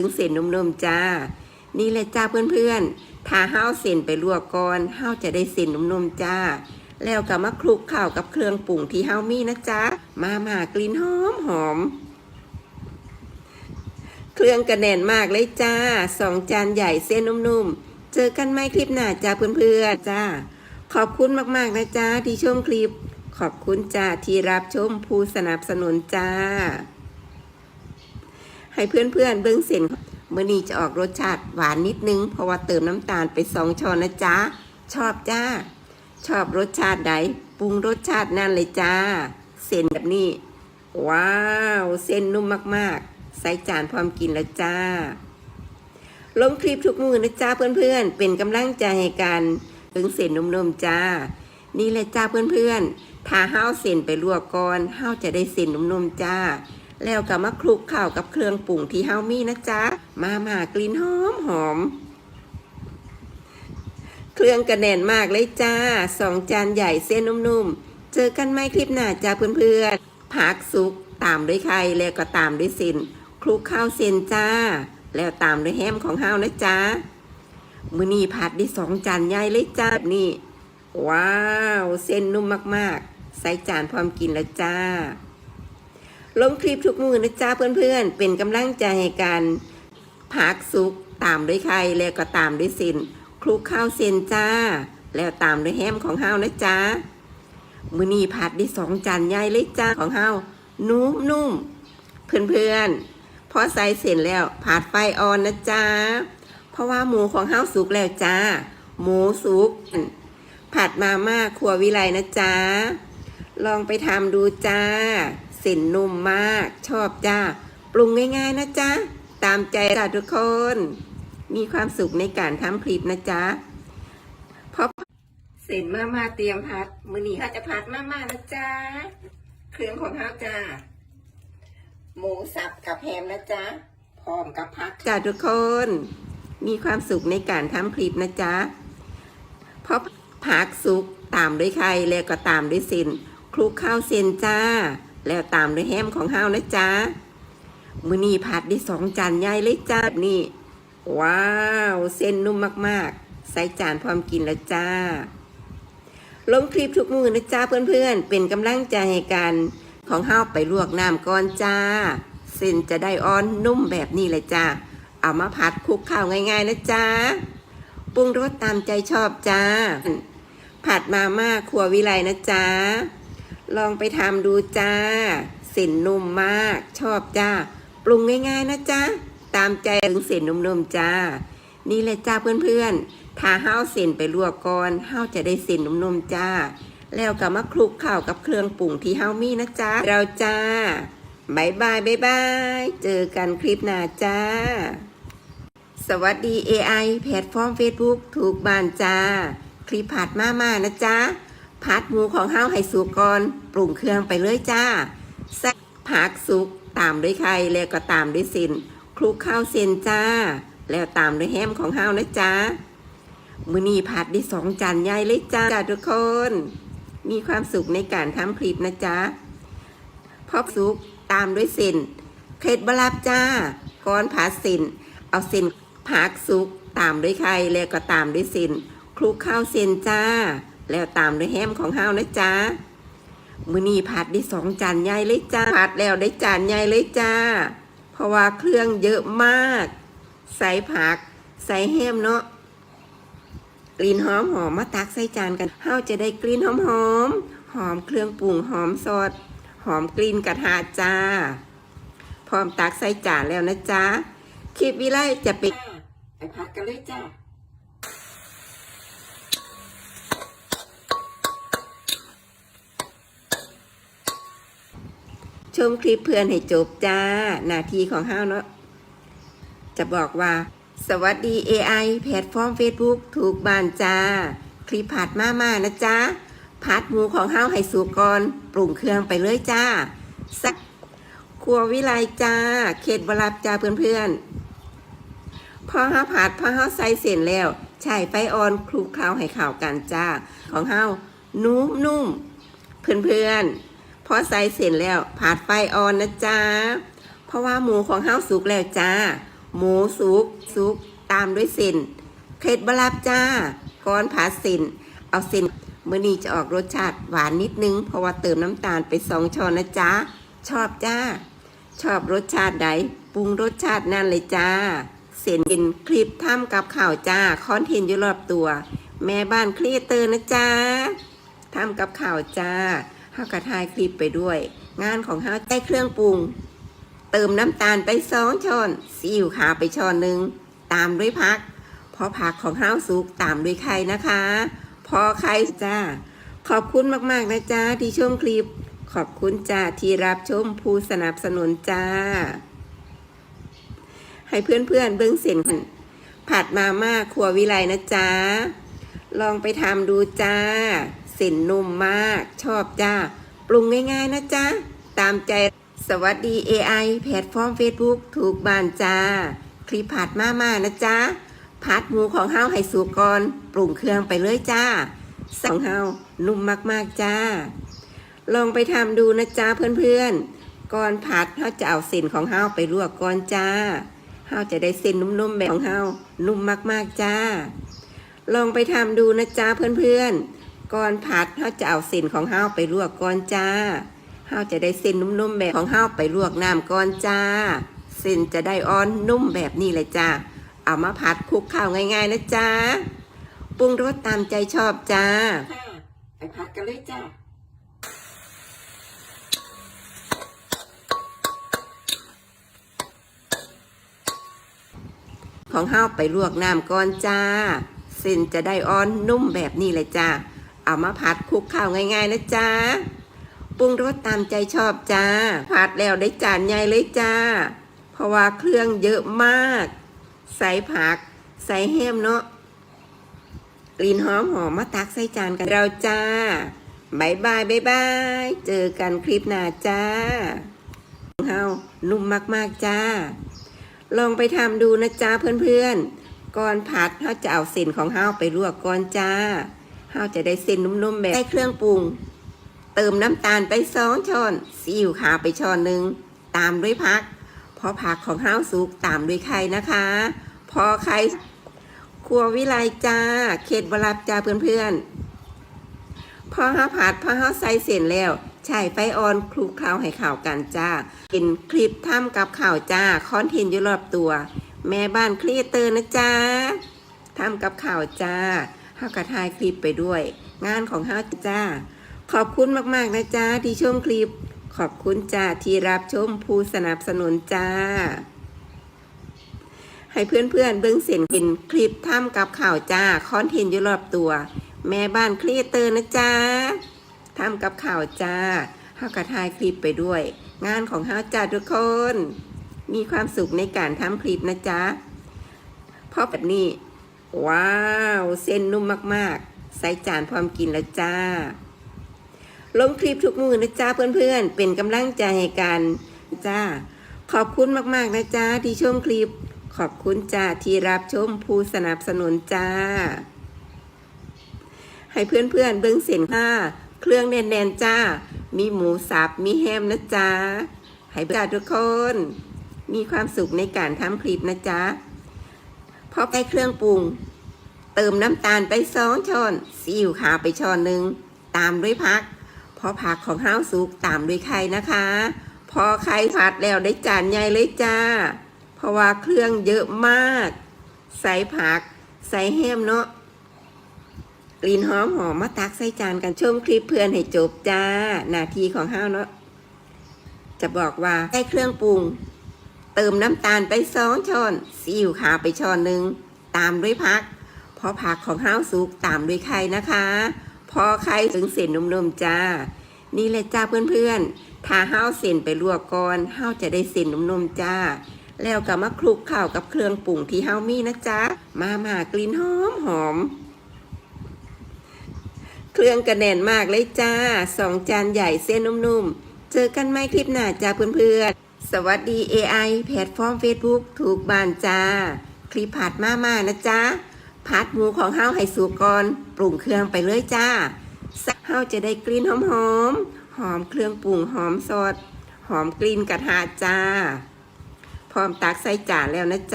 ถึงเส้นนุ่มๆจ้า นี่เลยจ้าเพื่อนๆถ้าห้าวเส้นไปลวกก่อนห้าวจะได้เส้นนุ่มๆจ้า แล้วก็มาคลุกข้าวกับเครื่องปรุงที่ห้าวมีนะจ๊ะมามากลิ่นหอมหอมเครื่องกระแน่นมากเลยจ้าสองจานใหญ่เส้นนุ่มๆ เจอกันไหมคลิปหน้าจ้าเพื่อนๆจ้า ขอบคุณมากๆนะจ้าที่ชมคลิป ขอบคุณจ้าที่รับชมผู้สนับสนุนจ้า ให้เพื่อนๆเบิ้งเส้นเมื่อนี้จะออกรสชาติหวานนิดนึง เพราะว่าเติมน้ำตาลไปสองช้อนนะจ๊ะ ชอบจ้า ชอบรสชาติใดปรุงรสชาตินั่นเลยจ้า เส้นแบบนี้ ว้าว เส้นนุ่มมากๆ ใส่จานพร้อมกินแล้วจ้า ลงคลิปทุกมือนะจ้าเพื่อนๆ เป็นกำลังใจให้กันถึงเส้นนุ่มๆจ้า นี่เลยจ้าเพื่อนๆถ้าห้าวเส้นไปลวกก่อนห้าวจะได้เส้นนุ่มๆจ้า แล้วก็มาคลุกข้าวกับเครื่องปรุงที่ห้าวมีนะจ๊ะ มาหมากลิ่นหอมหอม เครื่องกระแน่นมากเลยจ้าสองจานใหญ่เส้นนุ่มๆ เจอกันไหมคลิปหน้าจ้าเพื่อนๆผักสุกตามด้วยไข่แล้วก็ตามด้วยเส้นคลุกข้าวเส้นจ้า แล้วตามด้วยแฮมของห้าวนะจ๊ะมือนี้ผัดได้สองจานใหญ่เลยจ้าแบบนี่ว้าว เส้นนุ่มมากๆ ใส่จานพร้อมกินแล้วจ้า ลงคลิปทุกมือนะจ้าเพื่อนๆ เป็นกำลังใจให้กันผักสุกตามด้วยไข่แล้วก็ตามด้วยเส้นคลุกข้าวเส้นจ้า แล้วตามด้วยแฮมของเฮานะจ้ามือนี้ผัดได้สองจานใหญ่เลยจ้าของเฮานุ่มนุ่มๆเพื่อนๆพอใส่เสร็จแล้วผัดไฟอ่อนนะจ้าเพราะว่าหมูของเฮาสุกแล้วจ้า หมูสุกผัดมาม่าครัววิไลนะจ้าลองไปทำดูจ้า เส้นนุ่มมากชอบจ้า ปรุงง่ายๆนะจ๊ะ ตามใจจ้าทุกคน มีความสุขในการทำคลิปนะจ๊ะเพราะเส้นมาม่าเตรียมพัด มือหนี้ข้าจะพัดมาม่านะจ๊ะ เครื่องของข้าจ้า หมูสับกับแฮมนะจ๊ะ พร้อมกับพักจ้าทุกคน มีความสุขในการทำคลิปนะจ๊ะเพราะผักสุกตามด้วยไข่แล้วก็ตามด้วยเส้นคลุกข้าวเส้นจ้า แล้วตามด้วยแฮมของเฮานะจ๊ะมือนี้ผัดได้สองจานใหญ่เลยจ้าแบบนี่ ว้าว เส้นนุ่มมากๆ ใส่จานพร้อมกินแล้วจ้า ลงคลิปทุกมือนะจ้าเพื่อนๆ เป็นกำลังใจให้กันของเฮาไปลวกน้ำก่อนจ้า เส้นจะได้อ่อนนุ่มแบบนี้เลยจ้า เอามาผัดคลุกข้าวง่ายๆนะจ้าปรุงรสตามใจชอบจ้า ผัดมาม่าครัววิไลนะจ๊ะ ลองไปทำดูจ้า เส้นนุ่มมาก ชอบจ้า ปรุงง่ายๆนะจ๊ะตามใจถึงเส้นนุ่มๆจ้า นี่เลยจ้าเพื่อนๆถ้าห้าวเส้นไปลวกก่อนห้าวจะได้เส้นนุ่มๆจ้า แล้วก็มาคลุกข้าวกับเครื่องปรุงที่ห้าวมีนะจ๊ะเราจ้าบายบายบายบาย เจอกันคลิปหน้าจ้า สวัสดี AI แพลตฟอร์ม Facebook ถูกบานจ้า คลิปผัดมาม่านะจ๊ะ ผัดหมูของเฮาให้สุกก่อนปรุงเครื่องไปเลยจ้าใส่ผักสุกตามด้วยไข่แล้วก็ตามด้วยส้นคลุกข้าวเส้นจ้า แล้วตามด้วยแฮมของเฮานะจ๊ะมือนี้ผัดได้สองจานใหญ่เลยจ้าทุกคน มีความสุขในการทำคลิปนะจ๊ะพอกสุกตามด้วยส้นเคล็ดบลับจ้าก้อนผัดส้นเอาส้นผักสุกตามด้วยไข่แล้วก็ตามด้วยส้นคลุกข้าวเส้นจ้า แล้วตามด้วยแฮมของเฮานะจ๊ะมือนี้ผัดได้สองจานใหญ่เลยจ้าผัดแล้วได้จานใหญ่เลยจ้า เพราะว่าเครื่องเยอะมาก ใส่ผัก ใส่แฮมเนาะกลิ่นหอมหอมมาตักใส่จานกันเฮาจะได้กลิ่นหอมหอมหอมเครื่องปรุงหอมสดหอมกลิ่นกระทะจ้า พร้อมตักใส่จานแล้วนะจ๊ะคลิปวิไลจะไปไปพักกันเลยจ้า ชมคลิปเพื่อนให้จบจ้า นาทีของเฮาเนาะ จะบอกว่า สวัสดี AI แพลตฟอร์ม Facebook ถูกบานจ้า คลิปผัดมาม่านะจ๊ะผัดหมูของเฮาให้สุกก่อนปรุงเครื่องไปเลยจ้า สักครัววิไลจ้า เขตบรับจ้าเพื่อนๆ พอเฮาผัดพอเฮาใส่เสร็จแล้วใช้ไฟอ่อนคลุกเคล้าให้เข้ากันจ้า ของเฮานุ่มนุ่มๆเพื่อนๆพ อใส่เสร็จแล้วผัดไฟอ่อนนะจ้าเพราะว่าหมูของเฮาสุกแล้วจ้า หมูสุกสุกตามด้วยเส้นเคล็ดบลับจ้าก้อนผัดเส้นเอาเส้นมื่อนี้จะออกรสชาติหวานนิดนึง เพราะว่าเติมน้ำตาลไปสองช้อนนะจ๊ะชอบจ้า ชอบรสชาติใดปรุงรสชาตินั่นเลยจ้า เส้นเป็นคลิปทำกับข่าวจ้าคอนเทนต์อยู่รอบตัว แม่บ้านครีเอเตอร์นะจ้าทำกับข่าวจ้า เฮากระทายคลิปไปด้วย งานของเฮาใช้เครื่องปรุง เติมน้ำตาลไปสองช้อนซีอิ๊วขาวไปช้อนหนึ่งตามด้วยผัก พอผักของเฮาสุกตามด้วยไข่นะคะ พอไข่จ้า ขอบคุณมากๆนะจ้าที่ชมคลิป ขอบคุณจ้าที่รับชมผู้สนับสนุนจ้า ให้เพื่อนๆเบิ้องเส้นผัดมาม่าครัววิไลนะจ๊ะลองไปทำดูจ้า ส้นนุ่มมากชอบจ้า ปรุงง่ายๆนะจ๊ะ ตามใจสวัสดี AI แพลตฟอร์ม Facebook ถูกบานจ้า คลิปผัดมาม่านะจ๊ะผัดหมูของเฮาให้สุกก่อนปรุงเครื่องไปเลยจ้าสังเฮานุ่มมากๆจ้า ลองไปทำดูนะจ๊ะเพื่อนๆ ก่อนผัดเฮาจะเอาเส้นของเฮาไปลวกก่อนจ้าเฮาจะได้เส้นนุ่มๆแบบของเฮานุ่มมากๆจ้า ลองไปทำดูนะจ๊ะเพื่อนๆ ก่อนผัดเฮาจะเอาเส้นของเฮาไปลวกก่อนจ้าเฮาจะได้เส้นนุ่มๆแบบของเฮาไปลวกน้ำก่อนจ้า เส้นจะได้อ่อนนุ่มแบบนี้เลยจ้า เอามาผัดคลุกข้าวง่ายๆนะจ๊ะปรุงรสตามใจชอบจ้าไปผัดกันเลยจ้าของเฮาไปลวกน้ำก่อนจ้า เส้นจะได้อ่อนนุ่มแบบนี้เลยจ้า เอามาผัดคลุกข้าวง่ายๆนะจ้าปรุงรสตามใจชอบจ้า ผัดแล้วได้จานใหญ่เลยจ้า เพราะว่าเครื่องเยอะมาก ใส่ผัก ใส่แฮมเนาะกลิ่นหอมหอมมาตักใส่จานกันเราจ้าบายบายบายบาย เจอกันคลิปหน้าจ้าของเฮานุ่มมากๆจ้า ลองไปทำดูนะจ้าเพื่อนๆ ก่อนผัดเฮาจะเอาเส้นของเฮาไปลวกก่อนจ้า เฮาวจะได้เส้นนุ่มๆแบบได้เครื่องปรุง เติมน้ำตาลไปสองช้อนซีอิ๊วขาวไปช้อนหนึ่งตามด้วยผัก พอผักของเฮาวสุกตามด้วยไข่นะคะ พอไข่ครัววิไลจ้า เขตบรับจ้าเพื่อนๆ พอเฮาผัดพอเฮาวใส่เสร็จแล้วใช้ไฟอ่อนคลุกเคล้าให้เข้ากันจ้าเป็นคลิปทำกับข่าวจ้าคอนเทนต์อยู่รอบตัว แม่บ้านครีเอเตอร์นะจ้าทำกับข่าวจ้า เฮากระทายคลิปไปด้วย งานของเฮาจ้า ขอบคุณมากๆนะจ้าที่ชมคลิป ขอบคุณจ้าที่รับชมผู้สนับสนุนจ้า ให้เพื่อนๆเบิ้งเสียงเป็นคลิปทำกับข่าวจ้าคอนเทนต์อยู่รอบตัว แม่บ้านครีเอเตอร์นะจ้าทำกับข่าวจ้าเฮากระทายคลิปไปด้วย งานของเฮาจ้าทุกคน มีความสุขในการทำคลิปนะจ๊ะเพราะแบบนี้ ว้าว เส้นนุ่มมากๆ ใส่จานพร้อมกินแล้วจ้า ลงคลิปทุกมือนะจ้าเพื่อนๆ เป็นกำลังใจให้กันจ้า ขอบคุณมากๆนะจ้าที่ชมคลิป ขอบคุณจ้าที่รับชมผู้สนับสนุนจ้า ให้เพื่อนๆเบิ้งเสียงค่ะเครื่องแน่นๆจ้า มีหมูสับ มีแฮมนะจ้า ให้จ้าทุกคน มีความสุขในการทำคลิปนะจ๊ะพอไปเครื่องปรุง เติมน้ำตาลไปสองช้อนซีอิ๊วขาวไปช้อนหนึ่งตามด้วยผัก พอผักของห้าวสุกตามด้วยไข่นะคะ พอไข่ผัดแล้วได้จานใหญ่เลยจ้า เพราะว่าเครื่องเยอะมาก ใส่ผัก ใส่แฮมเนาะกลิ่นหอมหอมมาตักใส่จานกันชมคลิปเพื่อนให้จบจ้าหน้าที่ของห้าวเนาะจะบอกว่าใส่เครื่องปรุง เติมน้ำตาลไปสองช้อนซีอิ๊วขาวไปช้อนหนึ่งตามด้วยผัก พอผักของห้าวสุกตามด้วยไข่นะคะ พอไข่ถึงเส้นนุ่มๆจ้า นี่เลยจ้าเพื่อนๆถ้าห้าวเส้นไปลวกก่อนห้าวจะได้เส้นนุ่มๆจ้า แล้วก็มาคลุกข้าวกับเครื่องปรุงที่ห้าวมีนะจ๊ะมามากลิ่นหอมหอมเครื่องกระแน่นมากเลยจ้าสองจานใหญ่เส้นนุ่มๆ เจอกันไหมคลิปหน้าจ้าเพื่อนๆ สวัสดี AI แพลตฟอร์ม Facebook ถูกบานจ้า คลิปผัดมามานะจ๊ะ ผัดหมูของเฮาให้สุกก่อนปรุงเครื่องไปเลยจ้าเฮาจะได้กลิ่นหอมหอมหอมเครื่องปรุงหอมสด หอมกลิ่นกระทะจ้า พร้อมตักใส่จานแล้วนะจ๊ะ